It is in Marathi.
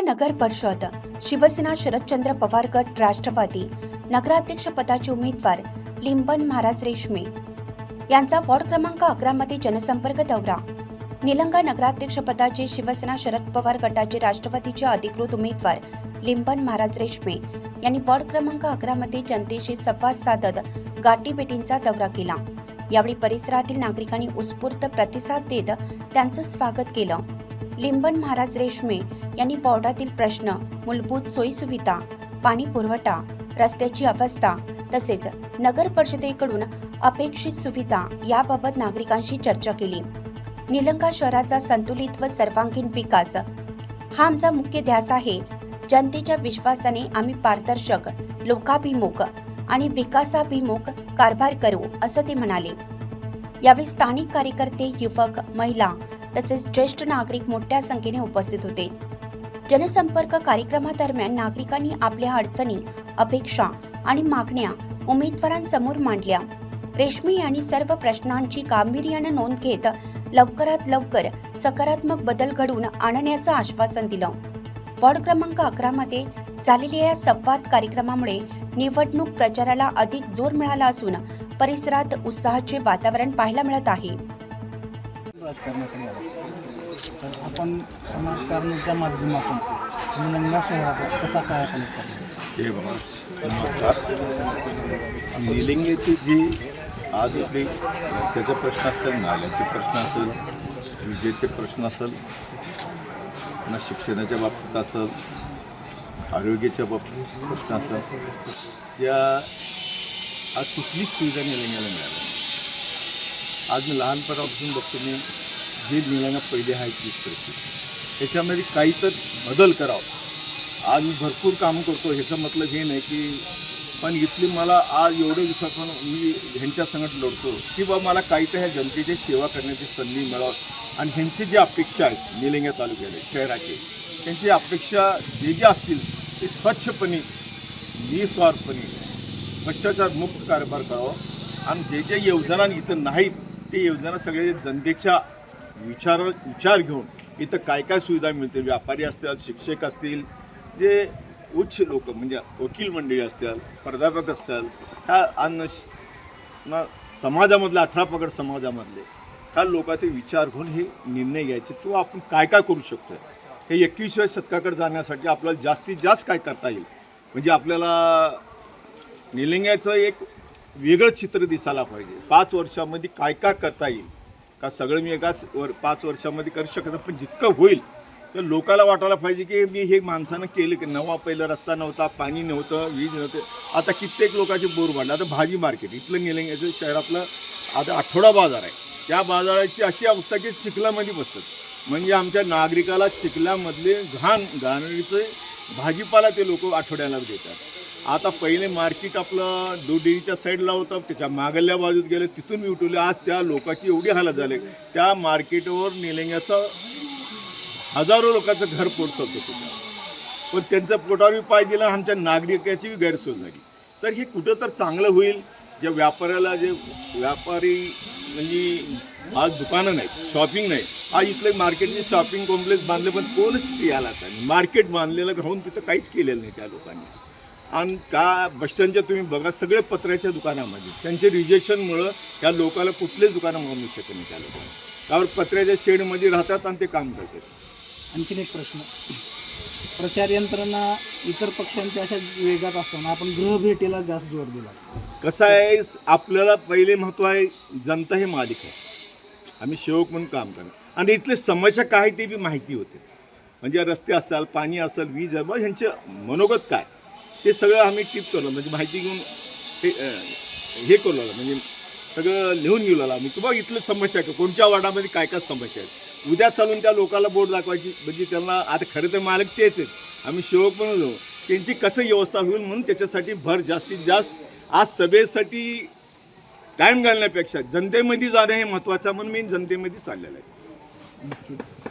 निलंगा नगर परिषद शिवसेना शरदचंद्र पवार गट राष्ट्रवादी नगराध्यक्ष पदाचे उमेदवार लिंबन महाराज रेशमे. यांचा वॉर्ड क्रमांक अकरा मध्ये जनसंपर्क दौरा. निलंगा नगराध्यक्ष पदाचे शिवसेना शरद पवार गटाचे राष्ट्रवादीचे अधिकृत उमेदवार लिंबन महाराज रेशमे यांनी वॉर्ड क्रमांक अकरा मध्ये जनतेशी संवाद साधत गाठीभेटींचा दौरा केला. यावेळी परिसरातील नागरिकांनी उत्स्फूर्त प्रतिसाद देत त्यांचं स्वागत केलं. लिंबन महाराज रेशमे यांनी वॉर्डातील प्रश्न मूलभूत सोयीसुविधा पाणी पुरवठा रस्त्याची अवस्था तसेच नगर परिषदेकडून अपेक्षित सुविधा याबाबत नागरिकांशी चर्चा केली. निलंगा शहराचा संतुलित व सर्वांगीण विकास हा आमचा मुख्य ध्यास आहे. जनतेच्या विश्वासाने आम्ही पारदर्शक लोकाभिमुख आणि विकासाभिमुख कारभार करू असं ते म्हणाले. यावेळी स्थानिक कार्यकर्ते युवक महिला तसेच ज्येष्ठ नागरिक मोठ्या संख्येने उपस्थित होते. जनसंपर्क कार्यक्रमादरम्यान नागरिकांनी आपल्या अडचणी अपेक्षा आणि मागण्या उमेदवारांसमोर मांडल्या. रेशमी यांनी सर्व प्रश्नांची गांभीर्यानं नोंद घेत लवकरात लवकर सकारात्मक बदल घडवून आणण्याचं आश्वासन दिलं. वॉर्ड क्रमांक अकरा मध्ये झालेल्या या संवाद कार्यक्रमामुळे निवडणूक प्रचाराला अधिक जोर मिळाला असून परिसरात उत्साहाचे वातावरण पाहायला मिळत आहे. राजकारणाकडे आलो. तर आपण समाजकारणाच्या माध्यमातून निलंगा शहराचा कसा काय करतो? हे बघा नमस्कार. निलिंगेची जी आज आपली रस्त्याचे प्रश्न असतील नाल्याचे प्रश्न असेल विजेचे प्रश्न असेल पुन्हा शिक्षणाच्या बाबतीत असेल आरोग्याच्या बाबतीत प्रश्न असेल त्या आज कुठलीच सुविधा निलंग्याला मिळाली आज मी लहानपणापासून बघतो मी जी निलंगा पहिले आहे तीच करते त्याच्यामध्ये काही तर बदल करावा. आज मी भरपूर काम करतो ह्याचं मतलब हे नाही की पण इथली मला आज एवढे दिवसापासून मी ह्यांच्या संगत लढतो की बा मला काही तर ह्या जनतेची सेवा करण्याची संधी मिळावं. आणि ह्यांची जी अपेक्षा आहेत निलिंगा तालुक्याने शहराची त्यांची अपेक्षा जे जे असतील ते स्वच्छपणे निस्वार्थपणे भ्रष्टाचार मुक्त कारभार करावा. आणि जे जे योजना इथं नाहीत ते योजना सगळे जनतेच्या विचार विचार घेऊन इथं काय काय सुविधा मिळते व्यापारी असतील शिक्षक असतील जे उच्च लोक म्हणजे वकील मंडळी असतील प्राध्यापक असतील ह्या अन्न समाजामधले अठरा पगड समाजामधले ह्या लोकांचे विचार घेऊन हे निर्णय घ्यायचे. किंवा आपण काय काय करू शकतो हे एकवीसव्या शतकाकडे जाण्यासाठी आपल्याला जास्तीत जास्त काय करता येईल? म्हणजे आपल्याला निलिंग्याचं एक वेगळं चित्र दिसायला पाहिजे. पाच वर्षामध्ये काय काय करता येईल? का सगळं मी एकाच वर पाच वर्षामध्ये करू शकत पण जितकं होईल तर लोकाला वाटायला पाहिजे की मी हे माणसानं केलं की नवा पहिला रस्ता नव्हता पाणी नव्हतं वीज नव्हतं. आता कित्येक लोकांचे बोर वाढले. आता भाजी मार्केट इथलं निलंग्याचं शहरातलं आता आठवडा बाजार आहे. त्या बाजाराची अशी अवस्था की चिखलामध्ये बसतात. म्हणजे आमच्या नागरिकाला चिखलामधले घाण घाणीचे भाजीपाला ते लोक आठवड्याला देतात. आता पहिले मार्केट आपलं दुडेरीच्या साईडला होतं त्याच्या मागल्या बाजूत गेले तिथून मी उठवले. आज त्या लोकांची एवढी हालत झाली. त्या मार्केटवर निलंग्याचं हजारो लोकांचं घर पोटत होतं. तिथं पण त्यांचं पोटावर पाय दिला आमच्या नागरिकाची गैरसोय झाली. तर हे कुठं तर चांगलं होईल जे व्यापाऱ्याला जे व्यापारी म्हणजे आज दुकानं नाहीत शॉपिंग नाही आज इथले मार्केटने शॉपिंग कॉम्प्लेक्स बांधले पण कोणच ते यायला नाही. मार्केट बांधलेलं राहून तिथं काहीच केलेलं नाही त्या लोकांनी. आणि का बसस्टँडच्या तुम्ही बघा सगळे पत्र्याच्या दुकानामध्ये. त्यांचे रिजेक्शनमुळं त्या लोकांना कुठलेच दुकानं मानू शकत नाही त्या लोकांना. त्यावर पत्र्याच्या शेडमध्ये राहतात आणि ते काम करतात. आणखीन एक प्रश्न. प्रचार यंत्रणा इतर पक्षांच्या अशा वेगात असताना आपण गृहभेटीला जास्त जोर दिला. कसं आहे आपल्याला पहिले महत्त्व आहे जनता हे मालिक आहे. आम्ही सेवक म्हणून काम करतो आणि इथले समस्या काय ते बी माहिती होते. म्हणजे रस्ते असतात पाणी असेल वीज आहे ह्यांचे मनोगत काय? ते सगळं आम्ही टिप करलो. म्हणजे माहिती घेऊन हे हे करू म्हणजे सगळं लिहून घेऊ आम्ही. की इथलं समस्या का कोणत्या वार्डामध्ये काय काय समस्या आहेत? उद्या चालून त्या लोकांना बोट दाखवायची. म्हणजे त्यांना आता खरं तर मालक तेच आहेत. आम्ही शेवक पण जाऊ त्यांची कसं व्यवस्था होईल म्हणून त्याच्यासाठी भर जास्तीत जास्त आज सभेसाठी टाईम घालण्यापेक्षा जनतेमध्ये जाणं हे महत्त्वाचं म्हणून मी जनतेमध्ये चाललेलं आहे.